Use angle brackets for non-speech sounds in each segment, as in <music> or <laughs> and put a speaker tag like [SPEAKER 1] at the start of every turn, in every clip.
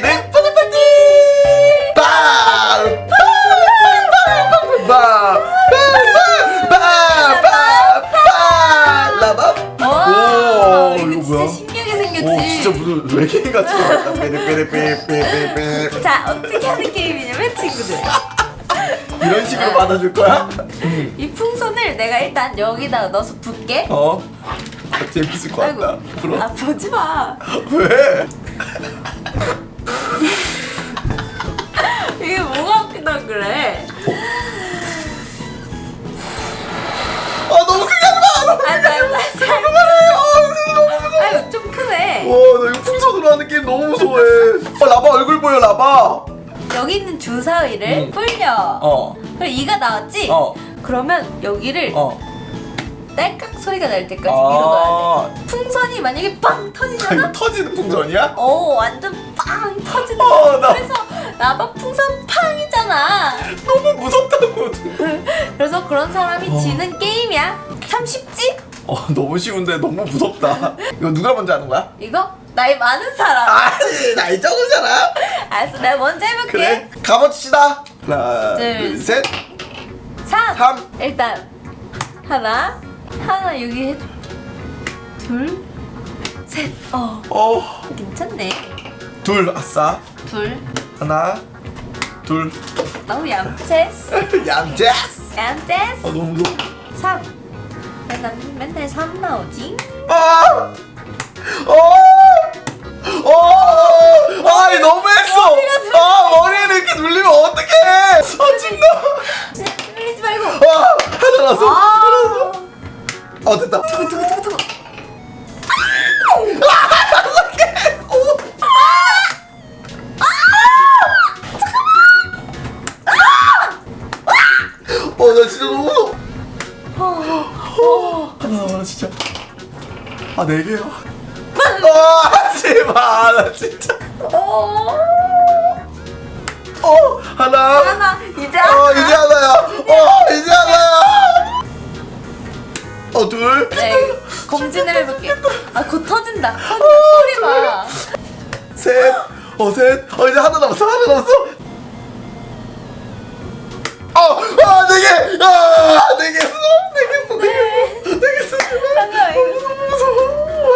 [SPEAKER 1] 파티들 파티 파티
[SPEAKER 2] 자, 어떻게 하는 게임이냐면 친구들. <laughs>
[SPEAKER 1] 이런 식으로 받아줄 거야?
[SPEAKER 2] 이 풍선을 내가 일단 여기다가 넣어서 붓게.
[SPEAKER 1] 어? 아, 재밌을 것 같다.
[SPEAKER 2] 아, 보지 마.
[SPEAKER 1] 왜? <laughs>
[SPEAKER 2] 이게 뭐가 웃기다 그래.
[SPEAKER 1] 아 너무 크게 마!
[SPEAKER 2] 아, 자, 자,
[SPEAKER 1] 너무
[SPEAKER 2] 아유, 좀 크네.
[SPEAKER 1] 와나 이거 풍선으로 하는 게임 너무 무서워해 어 라바 얼굴 보여 라바
[SPEAKER 2] 여기 있는 주사위를
[SPEAKER 1] 응.
[SPEAKER 2] 불려.
[SPEAKER 1] 어
[SPEAKER 2] 그럼 이가 나왔지?
[SPEAKER 1] 어.
[SPEAKER 2] 그러면 여기를
[SPEAKER 1] 어.
[SPEAKER 2] 딸깍 소리가 날 때까지 밀어놔야
[SPEAKER 1] 아,
[SPEAKER 2] 돼. 풍선이 만약에 빵 터지잖아? <laughs>
[SPEAKER 1] 터지는 풍선이야?
[SPEAKER 2] 오, 완전 빵 터진다.
[SPEAKER 1] 어, 나-
[SPEAKER 2] 그래서 나박 풍선 팡이잖아.
[SPEAKER 1] 너무 무섭다고 <laughs>
[SPEAKER 2] 그래서 그런 사람이
[SPEAKER 1] 어.
[SPEAKER 2] 지는 게임이야. 참 쉽지?
[SPEAKER 1] 어 너무 쉬운데 너무 무섭다 이거 누가 먼저 하는 거야?
[SPEAKER 2] 이거 나이 많은 사람.
[SPEAKER 1] 아니 나이 적으잖아
[SPEAKER 2] 알았어, 내가 먼저 해볼게.
[SPEAKER 1] 그래 가봅시다 하나
[SPEAKER 2] 둘,
[SPEAKER 1] 둘셋
[SPEAKER 2] 3.
[SPEAKER 1] 삼.
[SPEAKER 2] 일단 하나, 하나 여기 해. 둘, 셋. 어,
[SPEAKER 1] 어,
[SPEAKER 2] 괜찮네.
[SPEAKER 1] 둘 아싸
[SPEAKER 2] 둘.
[SPEAKER 1] 하나 둘
[SPEAKER 2] 너무 얌체스.
[SPEAKER 1] 얌제스
[SPEAKER 2] 얌체스.
[SPEAKER 1] 아 너무 무서워
[SPEAKER 2] 3. 맨날 맨날 3 나오지?
[SPEAKER 1] 아! 어! 어! 아이 너무했어! 아 머리를 이렇게 눌리면 어떡해! 아 진짜!
[SPEAKER 2] 흘리지 말고.
[SPEAKER 1] 아! 하나 났어!
[SPEAKER 2] 아.
[SPEAKER 1] 어 됐다!
[SPEAKER 2] 두구 두구 두구.
[SPEAKER 1] 어나 진짜 너무 무서워!
[SPEAKER 2] 어.
[SPEAKER 1] 하나 남아 진짜 아네 개야 아 하지마 나 진짜
[SPEAKER 2] 어.
[SPEAKER 1] 어 하나
[SPEAKER 2] 하나 이제
[SPEAKER 1] 어
[SPEAKER 2] 하나.
[SPEAKER 1] 이제 하나야 어 이제 하나야 어 둘
[SPEAKER 2] 네, 검진을 해볼게. 아, 곧 터진다. 터진다. 소리 봐.
[SPEAKER 1] 셋, 어, 셋, 어, 이제 하나 남았어, 하나 남았어. 어, 아, 네 개, 아, 네 개, 써, 네 개, 써, 네 개, 써, 네 개, 써.
[SPEAKER 2] 잠깐만,
[SPEAKER 1] 어,
[SPEAKER 2] 이거.
[SPEAKER 1] 너무 무서워.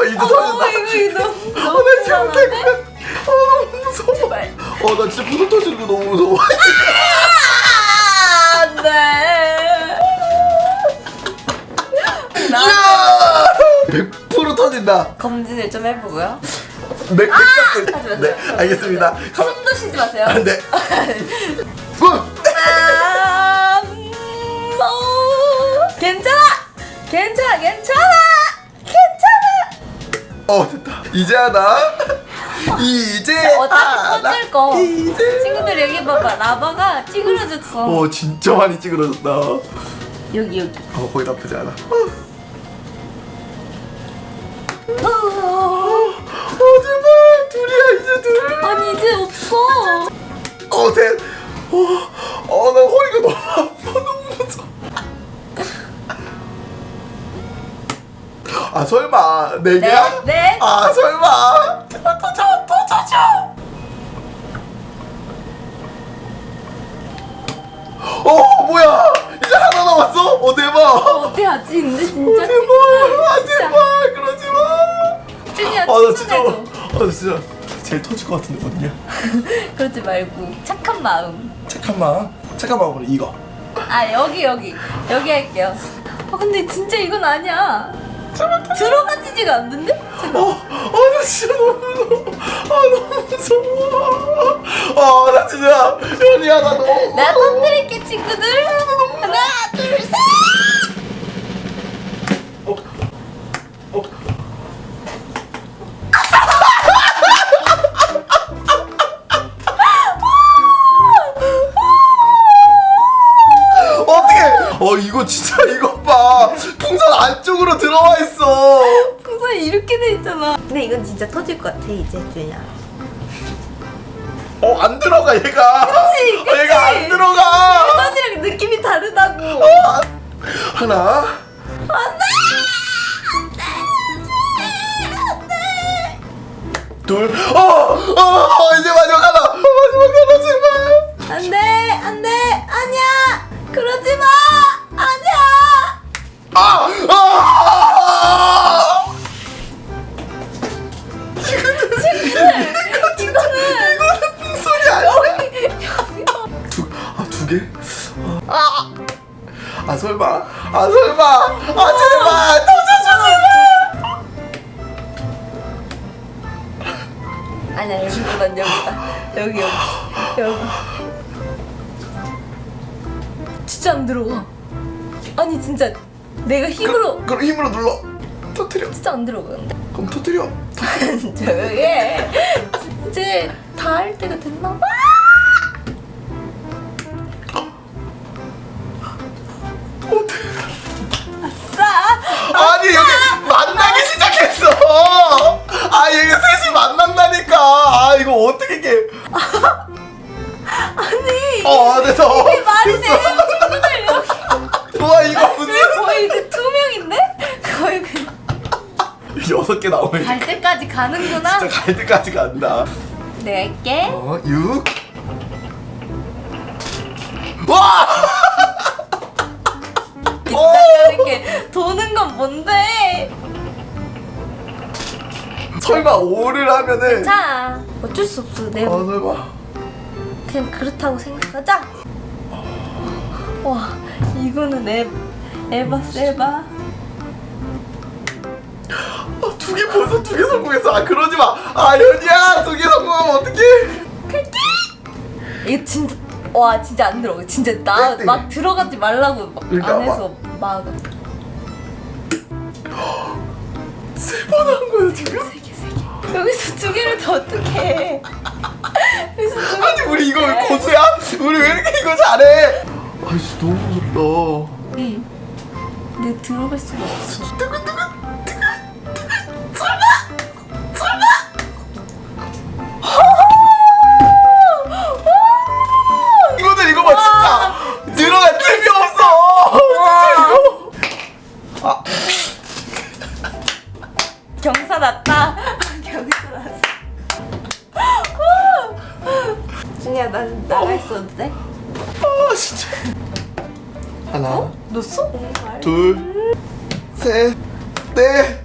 [SPEAKER 1] 어, 이제
[SPEAKER 2] 어,
[SPEAKER 1] 터진다.
[SPEAKER 2] 이거, 이거 너무,
[SPEAKER 1] 어,
[SPEAKER 2] 너무
[SPEAKER 1] 나 지금 못할 것
[SPEAKER 2] 불안한데?
[SPEAKER 1] 같아. 어, 너무 무서워.
[SPEAKER 2] 제발.
[SPEAKER 1] 어, 나 진짜 부서 터지는 거 너무 무서워. <laughs> 100% 터진다.
[SPEAKER 2] 검진을 좀 해보고요.
[SPEAKER 1] 맥, 맥
[SPEAKER 2] 하지. 마세요.
[SPEAKER 1] 네, 알겠습니다. 가,
[SPEAKER 2] 숨도 쉬지 마세요.
[SPEAKER 1] 아, 네. <laughs> 어,
[SPEAKER 2] 아, 음, 어, 괜찮아. 괜찮아, 괜찮아. 괜찮아.
[SPEAKER 1] 어, 됐다. 이제 하나. <laughs> 이제
[SPEAKER 2] 어차피
[SPEAKER 1] 하나.
[SPEAKER 2] 터질 거.
[SPEAKER 1] 이제.
[SPEAKER 2] 친구들 여기 봐봐. 라바가 찌그러졌어.
[SPEAKER 1] 어 진짜 많이 찌그러졌다. 어
[SPEAKER 2] 여기 여기.
[SPEAKER 1] 거의 나쁘지 않아.
[SPEAKER 2] 어,
[SPEAKER 1] 어 제발 둘이야 이제 둘.
[SPEAKER 2] 아니 이제 없어.
[SPEAKER 1] 어 셋. 어어나 허리가 너무 아파 너무 무서워. 아 설마 네 개야?
[SPEAKER 2] 네, 네.
[SPEAKER 1] 아 설마. 제발 터져 터져줘. 어 뭐야 이제 하나 남았어? 어 대박.
[SPEAKER 2] 어떻게 하지? 근데 진짜
[SPEAKER 1] 제발 아
[SPEAKER 2] 진짜.
[SPEAKER 1] 아나 진짜
[SPEAKER 2] 추천해줘.
[SPEAKER 1] 아나 진짜 제일 터질 것 같은데 어디냐? <laughs>
[SPEAKER 2] 그러지 말고 착한 마음.
[SPEAKER 1] 착한 마음 착한 마음으로 이거
[SPEAKER 2] 아 여기 여기 여기 할게요. 아 근데 진짜 이건 아니야. 들어가지지가 않는데?
[SPEAKER 1] 어어나 진짜 너무 무서워 아 너무 무서워 아나 진짜 현이야 나 너무
[SPEAKER 2] 내가 터뜨릴게 친구들. 하나 둘 셋. 이건 진짜 터질 것 같아 이제 준이야.
[SPEAKER 1] 어안 들어가 얘가.
[SPEAKER 2] 그치,
[SPEAKER 1] 어, 얘가 안
[SPEAKER 2] 그치.
[SPEAKER 1] 들어가.
[SPEAKER 2] 풍선이랑 느낌이 다르다고.
[SPEAKER 1] 어, 하나. 둘, 어, 어, 이제 마지막
[SPEAKER 2] 안돼 안돼. 아니야. 그러지 마. 아니야.
[SPEAKER 1] 아! 아! 두 개? 아, 아 설마? 아 설마? 아 제발 제발!
[SPEAKER 2] 아니야 여기보단 여기다 여기 여기 여기 진짜 안 들어가 아니 진짜 내가 힘으로
[SPEAKER 1] 그럼 힘으로 눌러. 터트려.
[SPEAKER 2] 진짜 안 들어가는데
[SPEAKER 1] 그럼 터트려. <laughs>
[SPEAKER 2] 조용히 해 이제 다 할 때가 됐나 봐
[SPEAKER 1] 시작했어. 아 여기 셋이 만난다니까. 아 이거 어떻게 이게?
[SPEAKER 2] 아니
[SPEAKER 1] 어 됐어.
[SPEAKER 2] 이게 말이. 되는 친구들 여기
[SPEAKER 1] 와 이거 무슨?
[SPEAKER 2] 거의 이제 두 명인데 거의 그냥
[SPEAKER 1] 여섯 개 나오면
[SPEAKER 2] 갈 때까지 가는구나
[SPEAKER 1] 진짜 갈 때까지 간다.
[SPEAKER 2] 할게
[SPEAKER 1] 어 6. 와!
[SPEAKER 2] 뒷장가는 이렇게 도는 건 뭔데
[SPEAKER 1] 설마 5를 하면은
[SPEAKER 2] 자 어쩔 수 없어
[SPEAKER 1] 아
[SPEAKER 2] 내가
[SPEAKER 1] 설마.
[SPEAKER 2] 그냥 그렇다고 생각하자. 와 이거는 에 에바 세바?
[SPEAKER 1] 아, 두 개 벌써 두 개 성공했어. 아 그러지 마아 연이야 두 개 성공하면 어떡해.
[SPEAKER 2] 이거 진짜 와 진짜 안 들어가. 진짜 나
[SPEAKER 1] 네,
[SPEAKER 2] 막 들어가지 말라고 막
[SPEAKER 1] 그러니까
[SPEAKER 2] 안에서 막. <gasps>
[SPEAKER 1] 세 번 한 거야 지금
[SPEAKER 2] 여기서 두 개를 더 여기서 두 개.
[SPEAKER 1] 아니 우리 이거 고수야? 우리 왜 이렇게 이거 잘해 아이씨 너무 무섭다
[SPEAKER 2] 응. 내가 들어갈 수가 없어
[SPEAKER 1] 이거는
[SPEAKER 2] 준이야 난 나가 있어도 돼?
[SPEAKER 1] 아, 진짜 하나
[SPEAKER 2] 넣었어?
[SPEAKER 1] 둘, 셋, 넷.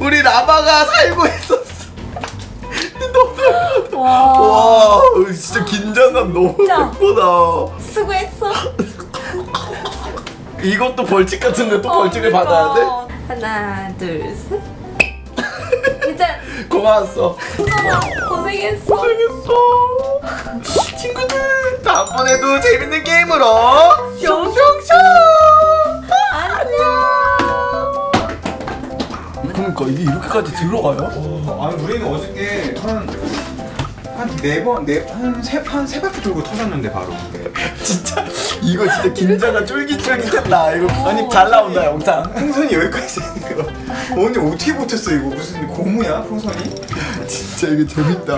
[SPEAKER 1] 우리 라마가 살고 있었어. 너무
[SPEAKER 2] 와
[SPEAKER 1] 와, 진짜 긴장감 너무
[SPEAKER 2] 진짜.
[SPEAKER 1] 예쁘다.
[SPEAKER 2] 수고했어
[SPEAKER 1] 이것도 벌칙 같은데 또 벌칙을 받아야 돼?
[SPEAKER 2] 어, 하나 둘셋 이제
[SPEAKER 1] 고마웠어.
[SPEAKER 2] 고생했어
[SPEAKER 1] 고생했어. 친구들 다음번에도 재밌는 게임으로 숑숑숑. 그러니까 이게 이렇게까지 들어가요?
[SPEAKER 3] 어, 아니 우리는 어저께 한한네번네한세한세 바퀴 돌고 터졌는데 바로. <laughs>
[SPEAKER 1] 진짜 이거 진짜 긴장감 쫄깃쫄깃했다. 이거
[SPEAKER 3] 아니,
[SPEAKER 1] 잘 나온다 영상.
[SPEAKER 3] 풍선이 여기까지 있는 거. 언니 어떻게 버텼어 이거 무슨 고무야 풍선이? <laughs>
[SPEAKER 1] 진짜 이거 재밌다.